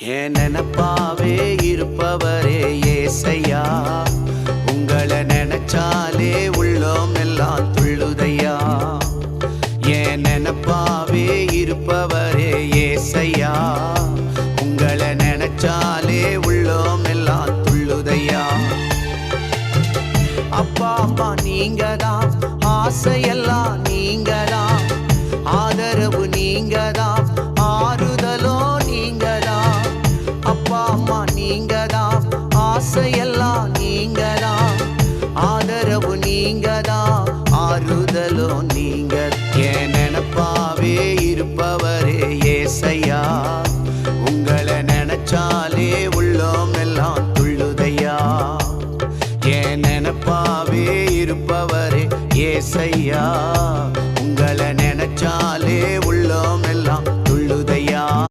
என் நினப்பாவே இருப்பவரே ஏசையா. உங்களை நினைச்சாலே உள்ளோம் எல்லாம் துள்ளுதையா. என் நினப்பாவே இருப்பவரே ஏசையா. உங்களை நினைச்சாலே உள்ளோம் எல்லாம் துள்ளுதையா. அப்பா அப்பா நீங்க தான் ஆசையெல்லாம் நீங்க தான் ஆதரவு நீங்க தான் ஆசையெல்லாம் நீங்கதா ஆதரவு நீங்கதா? ஆறுதலோ நீங்க என் நினப்பாவே இருப்பவரே ஏசையா. உங்களை நினைச்சாலே உள்ளோம் எல்லாம் துள்ளுதையா. என் நினப்பாவே இருப்பவரே ஏசையா. உங்களை நினைச்சாலே